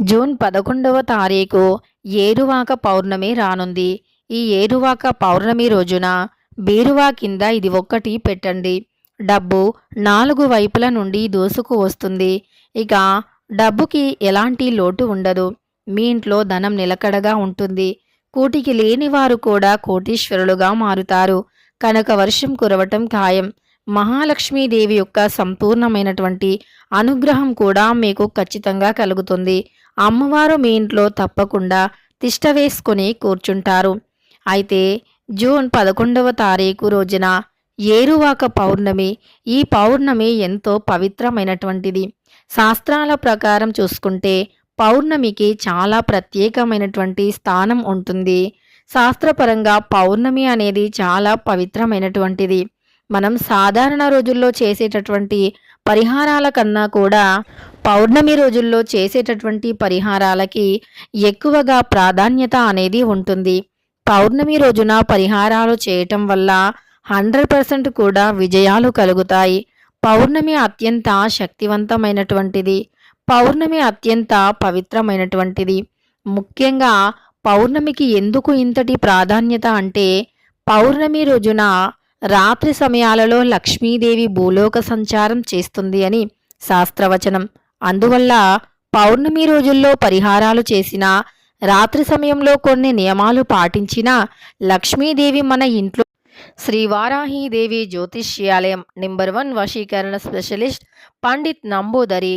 June పదకొండవ తారీఖు ఏరువాక పౌర్ణమి రానుంది. ఈ ఏరువాక పౌర్ణమి రోజున బీరువా కింద ఇది ఒక్కటి పెట్టండి. డబ్బు నాలుగు వైపుల నుండి దోసుకు వస్తుంది. ఇక డబ్బుకి ఎలాంటి లోటు ఉండదు. మీ ఇంట్లో ధనం నిలకడగా ఉంటుంది. కూటికి లేని వారు కూడా కోటీశ్వరులుగా మారుతారు. కనుక వర్షం కురవటం ఖాయం. మహాలక్ష్మీదేవి యొక్క సంపూర్ణమైనటువంటి అనుగ్రహం కూడా మీకు ఖచ్చితంగా కలుగుతుంది. అమ్మవారు మీ ఇంట్లో తప్పకుండా తిష్ట వేసుకొని కూర్చుంటారు. అయితే జూన్ పదకొండవ తారీఖు రోజున ఏరువాక పౌర్ణమి ఈ పౌర్ణమి ఎంతో పవిత్రమైనటువంటిది. శాస్త్రాల ప్రకారం చూసుకుంటే పౌర్ణమికి చాలా ప్రత్యేకమైనటువంటి స్థానం ఉంటుంది. శాస్త్రపరంగా పౌర్ణమి అనేది చాలా పవిత్రమైనటువంటిది. మనం సాధారణ రోజుల్లో చేసేటటువంటి పరిహారాల కన్నా కూడా పౌర్ణమి రోజుల్లో చేసేటటువంటి పరిహారాలకి ఎక్కువగా ప్రాధాన్యత అనేది ఉంటుంది. పౌర్ణమి రోజున పరిహారాలు చేయటం వల్ల హండ్రెడ్ పర్సెంట్ కూడా విజయాలు కలుగుతాయి. పౌర్ణమి అత్యంత శక్తివంతమైనటువంటిది. పౌర్ణమి అత్యంత పవిత్రమైనటువంటిది. ముఖ్యంగా పౌర్ణమికి ఎందుకు ఇంతటి ప్రాధాన్యత అంటే పౌర్ణమి రోజున రాత్రి సమయాలలో లక్ష్మీదేవి భూలోక సంచారం చేస్తుంది అని శాస్త్రవచనం. అందువల్ల పౌర్ణమి రోజుల్లో పరిహారాలు చేసినా రాత్రి సమయంలో కొన్ని నియమాలు పాటించినా లక్ష్మీదేవి మన ఇంట్లో శ్రీవారాహీదేవి జ్యోతిష్యాలయం నెంబర్ వన్ వశీకరణ స్పెషలిస్ట్ పండిత్ నంబూదరి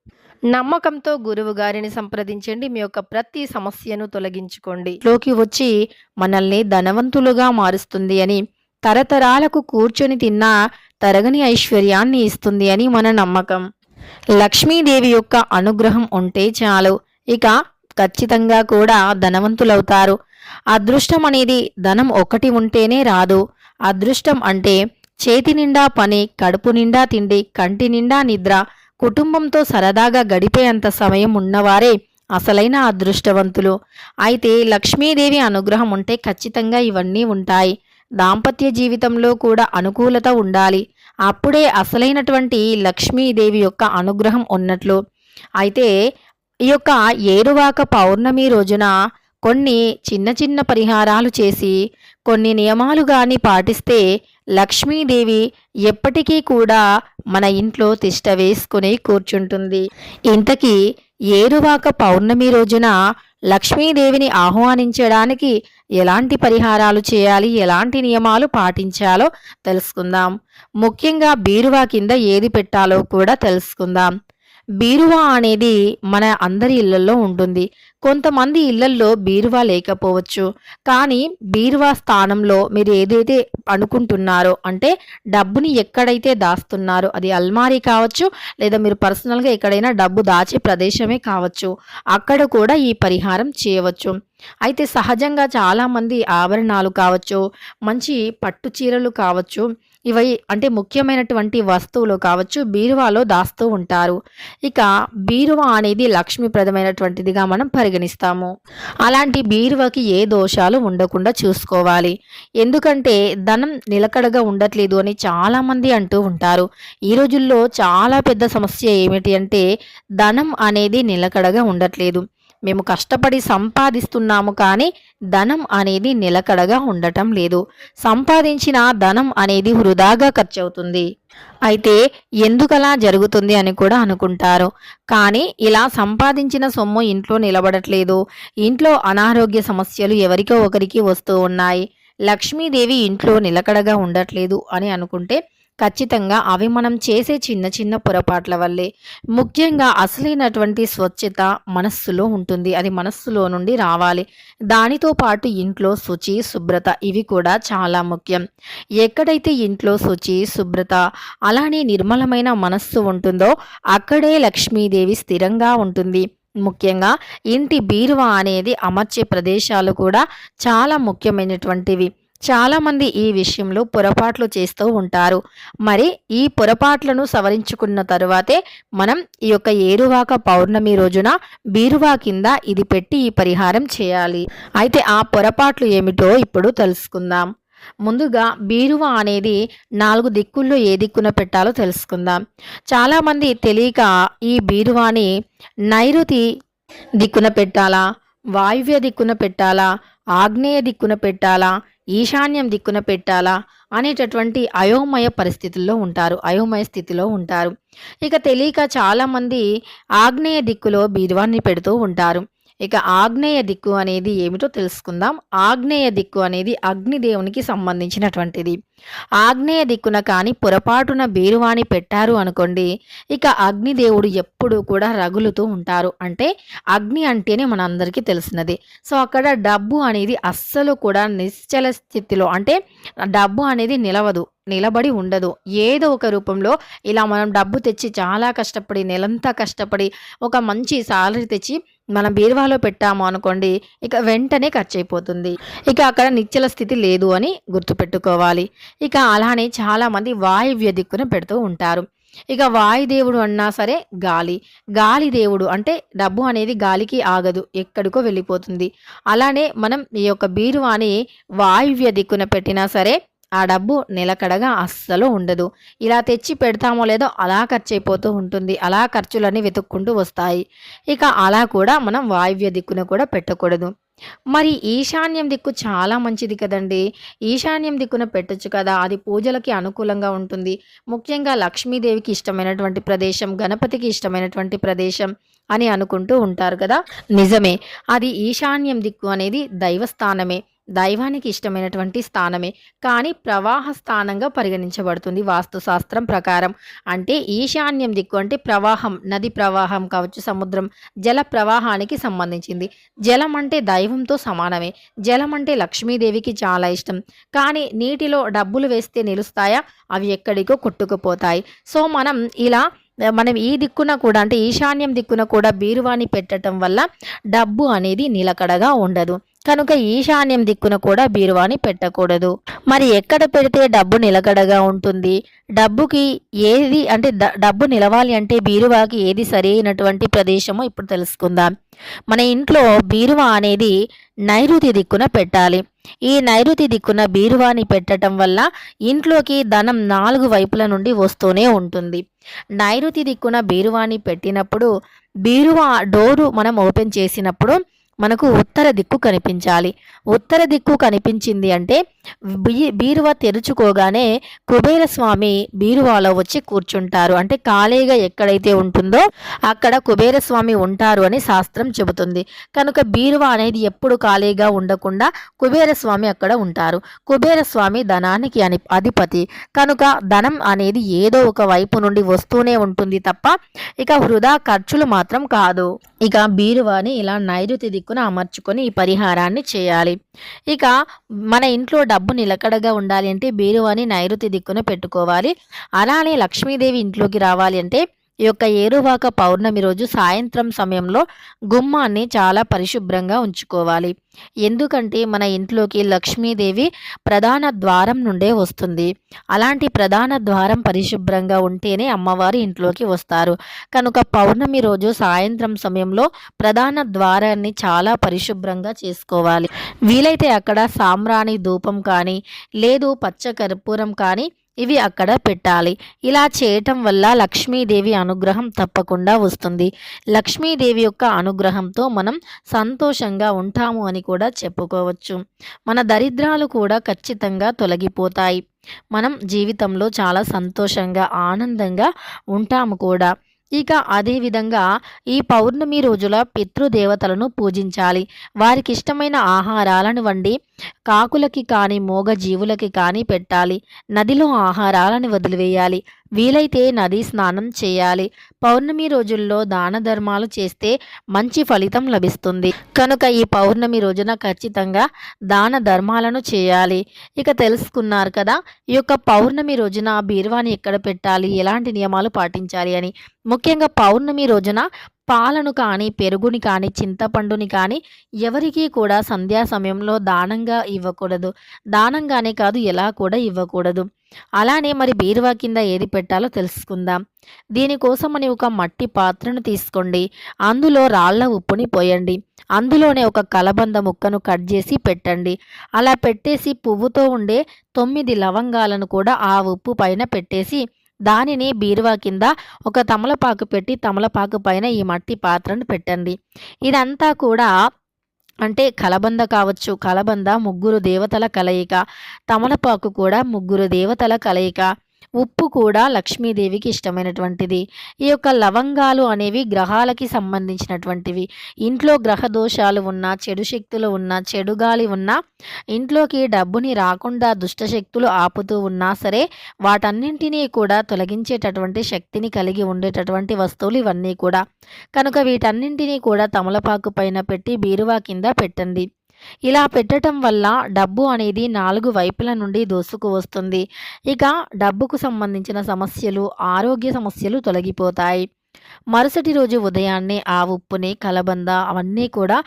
నమ్మకంతో గురువు గారిని సంప్రదించండి. మీ యొక్క ప్రతి సమస్యను తొలగించుకోండి. లోకి వచ్చి మనల్ని ధనవంతులుగా మారుస్తుంది అని తరతరాలకు కూర్చొని తిన్నా తరగని ఐశ్వర్యాన్ని ఇస్తుంది అని మన నమ్మకం. లక్ష్మీదేవి యొక్క అనుగ్రహం ఉంటే చాలు. ఇక ఖచ్చితంగా కూడా ధనవంతులవుతారు. అదృష్టం అనేది ధనం ఒకటి ఉంటేనే రాదు. అదృష్టం అంటే చేతి నిండా పని కడుపు నిండా తిండి కంటి నిండా నిద్ర కుటుంబంతో సరదాగా గడిపేంత సమయం ఉన్నవారే అసలైన అదృష్టవంతులు. అయితే లక్ష్మీదేవి అనుగ్రహం ఉంటే ఖచ్చితంగా ఇవన్నీ ఉంటాయి. దాంపత్య జీవితంలో కూడా అనుకూలత ఉండాలి. అప్పుడే అసలైనటువంటి లక్ష్మీదేవి యొక్క అనుగ్రహం ఉన్నట్లు. అయితే ఈ యొక్క ఏరువాక పౌర్ణమి రోజున కొన్ని చిన్న చిన్న పరిహారాలు చేసి కొన్ని నియమాలు కానీ పాటిస్తే లక్ష్మీదేవి ఎప్పటికీ కూడా మన ఇంట్లో తిష్ట వేసుకుని కూర్చుంటుంది. ఇంతకీ ఏరువాక పౌర్ణమి రోజున లక్ష్మీదేవిని ఆహ్వానించడానికి ఎలాంటి పరిహారాలు చేయాలి ఎలాంటి నియమాలు పాటించాలో తెలుసుకుందాం. ముఖ్యంగా బీరువా కింద ఏది పెట్టాలో కూడా తెలుసుకుందాం. బీరువా అనేది మన అందరి ఇళ్ళలో ఉంటుంది. కొంతమంది ఇళ్ళల్లో బీరువా లేకపోవచ్చు. కానీ బీరువా స్థానంలో మీరు ఏదైతే అనుకుంటున్నారో అంటే డబ్బుని ఎక్కడైతే దాస్తున్నారో అది అల్మారీ కావచ్చు లేదా మీరు పర్సనల్గా ఎక్కడైనా డబ్బు దాచే ప్రదేశమే కావచ్చు అక్కడ కూడా ఈ పరిహారం చేయవచ్చు. అయితే సహజంగా చాలామంది ఆభరణాలు కావచ్చు మంచి పట్టు చీరలు కావచ్చు ఇవి అంటే ముఖ్యమైనటువంటి వస్తువులు కావచ్చు బీరువాలో దాస్తూ ఉంటారు. ఇక బీరువా అనేది లక్ష్మీప్రదమైనటువంటిదిగా మనం పరిగణిస్తాము. అలాంటి బీరువాకి ఏ దోషాలు ఉండకుండా చూసుకోవాలి. ఎందుకంటే ధనం నిలకడగా ఉండట్లేదు అని చాలామంది అంటూ ఉంటారు. ఈ రోజుల్లో చాలా పెద్ద సమస్య ఏమిటి అంటే ధనం అనేది నిలకడగా ఉండట్లేదు. మేము కష్టపడి సంపాదిస్తున్నాము కానీ ధనం అనేది నిలకడగా ఉండటం లేదు. సంపాదించిన ధనం అనేది వృధాగా ఖర్చవుతుంది. అయితే ఎందుకలా జరుగుతుంది అని కూడా అనుకుంటారు. కానీ ఇలా సంపాదించిన సొమ్ము ఇంట్లో నిలబడట్లేదు. ఇంట్లో అనారోగ్య సమస్యలు ఎవరికో ఒకరికి వస్తూ ఉన్నాయి. లక్ష్మీదేవి ఇంట్లో నిలకడగా ఉండట్లేదు అని అనుకుంటే ఖచ్చితంగా అవి మనం చేసే చిన్న చిన్న పొరపాట్ల వల్లే. ముఖ్యంగా అసలైనటువంటి స్వచ్ఛత మనస్సులో ఉంటుంది. అది మనస్సులో నుండి రావాలి. దానితో పాటు ఇంట్లో శుచి శుభ్రత ఇవి కూడా చాలా ముఖ్యం. ఎక్కడైతే ఇంట్లో శుచి శుభ్రత అలానే నిర్మలమైన మనస్సు ఉంటుందో అక్కడే లక్ష్మీదేవి స్థిరంగా ఉంటుంది. ముఖ్యంగా ఇంటి బీరువా అనేది అమర్చే ప్రదేశాలు కూడా చాలా ముఖ్యమైనటువంటివి. చాలామంది ఈ విషయంలో పొరపాట్లు చేస్తూ ఉంటారు. మరి ఈ పొరపాట్లను సవరించుకున్న తరువాతే మనం ఈ యొక్క ఏరువాక పౌర్ణమి రోజున బీరువా కింద ఇది పెట్టి ఈ పరిహారం చేయాలి. అయితే ఆ పొరపాట్లు ఏమిటో ఇప్పుడు తెలుసుకుందాం. ముందుగా బీరువా అనేది నాలుగు దిక్కుల్లో ఏ దిక్కున పెట్టాలో తెలుసుకుందాం. చాలామంది తెలియక ఈ బీరువాని నైరుతి దిక్కున పెట్టాలా? వాయువ్య దిక్కున పెట్టాలా? ఆగ్నేయ దిక్కున పెట్టాలా? ఈశాన్యం దిక్కున పెట్టాలా అనేటటువంటి అయోమయ పరిస్థితుల్లో ఉంటారు అయోమయ స్థితిలో ఉంటారు. ఇక తెలియక చాలామంది ఆగ్నేయ దిక్కులో బీరువాన్ని పెడుతూ ఉంటారు. ఇక ఆగ్నేయ దిక్కు అనేది ఏమిటో తెలుసుకుందాం. ఆగ్నేయ దిక్కు అనేది అగ్నిదేవునికి సంబంధించినటువంటిది. ఆగ్నేయ దిక్కున కానీ పొరపాటున బీరువాణి పెట్టారు అనుకోండి ఇక అగ్నిదేవుడు ఎప్పుడూ కూడా రగులుతూ ఉంటారు. అంటే అగ్ని అంటేనే మనందరికీ తెలిసినది. సో అక్కడ డబ్బు అనేది అస్సలు కూడా నిశ్చల స్థితిలో అంటే డబ్బు అనేది నిలవదు. నిలబడి ఉండదు. ఏదో ఒక రూపంలో ఇలా మనం డబ్బు తెచ్చి చాలా కష్టపడి నెలంతా కష్టపడి ఒక మంచి సాలరీ తెచ్చి మనం బీరువాలో పెట్టాము అనుకోండి ఇక వెంటనే ఖర్చు అయిపోతుంది ఇక అక్కడ నిశ్చల స్థితి లేదు అని గుర్తుపెట్టుకోవాలి. ఇక అలానే చాలామంది వాయువ్య దిక్కున పెడుతూ ఉంటారు. ఇక వాయుదేవుడు అన్నా సరే గాలి. గాలి దేవుడు అంటే డబ్బు అనేది గాలికి ఆగదు ఎక్కడికో వెళ్ళిపోతుంది. అలానే మనం ఈ యొక్క బీరువాని వాయువ్య దిక్కున పెట్టినా సరే ఆ డబ్బు నిలకడగా అస్సలు ఉండదు. ఇలా తెచ్చి పెడతామో లేదో అలా ఖర్చు అయిపోతూ ఉంటుంది. అలా ఖర్చులన్నీ వెతుక్కుంటూ వస్తాయి. ఇక అలా కూడా మనం వాయువ్య దిక్కున కూడా పెట్టకూడదు. మరి ఈశాన్యం దిక్కు చాలా మంచిది కదండి. ఈశాన్యం దిక్కున పెట్టొచ్చు కదా. అది పూజలకి అనుకూలంగా ఉంటుంది. ముఖ్యంగా లక్ష్మీదేవికి ఇష్టమైనటువంటి ప్రదేశం గణపతికి ఇష్టమైనటువంటి ప్రదేశం అని అనుకుంటూ ఉంటారు కదా. నిజమే. అది ఈశాన్యం దిక్కు అనేది దైవస్థానమే. దైవానికి ఇష్టమైనటువంటి స్థానమే. కానీ ప్రవాహ స్థానంగా పరిగణించబడుతుంది వాస్తుశాస్త్రం ప్రకారం. అంటే ఈశాన్యం దిక్కు అంటే ప్రవాహం నది ప్రవాహం కావచ్చు సముద్రం జల ప్రవాహానికి సంబంధించింది. జలం అంటే దైవంతో సమానమే. జలం అంటే లక్ష్మీదేవికి చాలా ఇష్టం. కానీ నీటిలో డబ్బులు వేస్తే నిలుస్తాయా? అవి ఎక్కడికో కొట్టుకుపోతాయి. సో మనం ఇలా మనం ఈ దిక్కున కూడా అంటే ఈశాన్యం దిక్కున కూడా బీరువాని పెట్టడం వల్ల డబ్బు అనేది నిలకడగా ఉండదు. కనుక ఈశాన్యం దిక్కున కూడా బీరువాని పెట్టకూడదు. మరి ఎక్కడ పెడితే డబ్బు నిలకడగా ఉంటుంది? డబ్బుకి ఏది అంటే డబ్బు నిలవాలి అంటే బీరువాకి ఏది సరైనటువంటి ప్రదేశమో ఇప్పుడు తెలుసుకుందాం. మన ఇంట్లో బీరువా అనేది నైరుతి దిక్కున పెట్టాలి. ఈ నైరుతి దిక్కున బీరువాని పెట్టడం వల్ల ఇంట్లోకి ధనం నాలుగు వైపుల నుండి వస్తూనే ఉంటుంది. నైరుతి దిక్కున బీరువాని పెట్టినప్పుడు బీరువా డోరు మనం ఓపెన్ చేసినప్పుడు మనకు ఉత్తర దిక్కు కనిపించాలి. ఉత్తర దిక్కు కనిపించింది అంటే బీ బీరువా తెరుచుకోగానే కుబేర స్వామి బీరువాలో వచ్చి కూర్చుంటారు. అంటే ఖాళీగా ఎక్కడైతే ఉంటుందో అక్కడ కుబేర స్వామి ఉంటారు అని శాస్త్రం చెబుతుంది. కనుక బీరువా అనేది ఎప్పుడు ఖాళీగా ఉండకుండా కుబేర స్వామి అక్కడ ఉంటారు. కుబేర స్వామి ధనానికి అని అధిపతి. కనుక ధనం అనేది ఏదో ఒక వైపు నుండి వస్తూనే ఉంటుంది తప్ప ఇక వృధా ఖర్చులు మాత్రం కాదు. ఇక బీరువాని ఇలా నైరుతి దిక్కున అమర్చుకొని ఈ పరిహారాన్ని చేయాలి. ఇక మన ఇంట్లో డబ్బు నిలకడగా ఉండాలి అంటే బీరువాని నైరుతి దిక్కున పెట్టుకోవాలి. అలానే లక్ష్మీదేవి ఇంట్లోకి రావాలి అంటే ఈ యొక్క ఏరువాక పౌర్ణమి రోజు సాయంత్రం సమయంలో గుమ్మాన్ని చాలా పరిశుభ్రంగా ఉంచుకోవాలి. ఎందుకంటే మన ఇంట్లోకి లక్ష్మీదేవి ప్రధాన ద్వారం నుండే వస్తుంది. అలాంటి ప్రధాన ద్వారం పరిశుభ్రంగా ఉంటేనే అమ్మవారు ఇంట్లోకి వస్తారు. కనుక పౌర్ణమి రోజు సాయంత్రం సమయంలో ప్రధాన ద్వారాన్ని చాలా పరిశుభ్రంగా చేసుకోవాలి. వీలైతే అక్కడ సాంబ్రాణి ధూపం కానీ లేదు పచ్చ కర్పూరం కానీ ఇవి అక్కడ పెట్టాలి. ఇలా చేయటం వల్ల లక్ష్మీదేవి అనుగ్రహం తప్పకుండా వస్తుంది. లక్ష్మీదేవి యొక్క అనుగ్రహంతో మనం సంతోషంగా ఉంటాము అని కూడా చెప్పుకోవచ్చు. మన దరిద్రాలు కూడా ఖచ్చితంగా తొలగిపోతాయి. మనం జీవితంలో చాలా సంతోషంగా ఆనందంగా ఉంటాము కూడా. ఇక అదేవిధంగా ఈ పౌర్ణమి రోజుల పితృదేవతలను పూజించాలి. వారికి ఇష్టమైన ఆహారాలను వండి కాకులకి కానీ మూగ జీవులకి కానీ పెట్టాలి. నదిలో ఆహారాలను వదిలివేయాలి. వీలైతే నదీ స్నానం చేయాలి. పౌర్ణమి రోజుల్లో దాన ధర్మాలు చేస్తే మంచి ఫలితం లభిస్తుంది. కనుక ఈ పౌర్ణమి రోజున ఖచ్చితంగా దాన ధర్మాలను చేయాలి. ఇక తెలుసుకున్నారు కదా ఈ యొక్క పౌర్ణమి రోజున బీరువాని ఎక్కడ పెట్టాలి? ఎలాంటి నియమాలు పాటించాలి అని. ముఖ్యంగా పౌర్ణమి రోజున పాలను కానీ పెరుగుని కానీ చింతపండుని కానీ ఎవరికీ కూడా సంధ్యా సమయంలో దానంగా ఇవ్వకూడదు. దానంగానే కాదు ఎలా కూడా ఇవ్వకూడదు. అలానే మరి బీరువా కింద ఏది పెట్టాలో తెలుసుకుందాం. దీనికోసమని ఒక మట్టి పాత్రను తీసుకోండి. అందులో రాళ్ళ ఉప్పుని పోయండి. అందులోనే ఒక కలబంద ముక్కను కట్ చేసి పెట్టండి. అలా పెట్టేసి పువ్వుతో ఉండే తొమ్మిది లవంగాలను కూడా ఆ ఉప్పు పైన పెట్టేసి దానిని బీరువా కింద ఒక తమలపాకు పెట్టి తమలపాకు పైన ఈ మట్టి పాత్రను పెట్టండి. ఇదంతా కూడా అంటే కలబంద కావచ్చు. కలబంద ముగ్గురు దేవతల కలయిక. తమలపాకు కూడా ముగ్గురు దేవతల కలయిక. ఉప్పు కూడా లక్ష్మీదేవికి ఇష్టమైనటువంటిది. ఈ యొక్క లవంగాలు అనేవి గ్రహాలకి సంబంధించినటువంటివి. ఇంట్లో గ్రహ దోషాలు ఉన్నా చెడు శక్తులు ఉన్నా చెడు గాలి ఉన్నా ఇంట్లోకి డబ్బుని రాకుండా దుష్టశక్తులు ఆపుతూ ఉన్నా సరే వాటన్నింటినీ కూడా తొలగించేటటువంటి శక్తిని కలిగి ఉండేటటువంటి వస్తువులు ఇవన్నీ కూడా. కనుక వీటన్నింటినీ కూడా తమలపాకు పైన పెట్టి బీరువా కింద పెట్టండి. ఇలా పెట్టడం వల్ల డబ్బు అనేది నాలుగు వైపుల నుండి దోసుకు వస్తుంది. ఇక డబ్బుకు సంబంధించిన సమస్యలు ఆరోగ్య సమస్యలు తొలగిపోతాయి. మరుసటి రోజు ఉదయాన్నే ఆ ఉప్పుని కలబంద అవన్నీ కూడా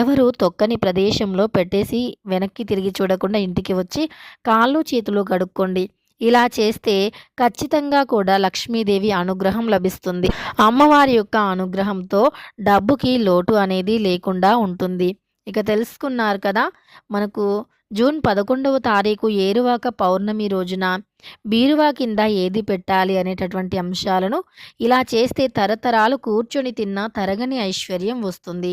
ఎవరు తొక్కని ప్రదేశంలో పెట్టేసి వెనక్కి తిరిగి చూడకుండా ఇంటికి వచ్చి కాళ్ళు చేతులు కడుక్కోండి. ఇలా చేస్తే ఖచ్చితంగా కూడా లక్ష్మీదేవి అనుగ్రహం లభిస్తుంది. అమ్మవారి యొక్క అనుగ్రహంతో డబ్బుకి లోటు అనేది లేకుండా ఉంటుంది. ఇక తెలుసుకున్నారు కదా మనకు జూన్ పదకొండవ తారీఖు ఏరువాక పౌర్ణమి రోజున బీరువా కింద ఏది పెట్టాలి అనేటటువంటి అంశాలను ఇలా చేస్తే తరతరాలు కూర్చొని తిన్న తరగని ఐశ్వర్యం వస్తుంది.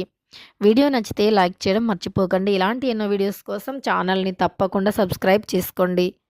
వీడియో నచ్చితే లైక్ చేయడం మర్చిపోకండి. ఇలాంటి ఎన్నో వీడియోస్ కోసం ఛానల్ని తప్పకుండా సబ్స్క్రైబ్ చేసుకోండి.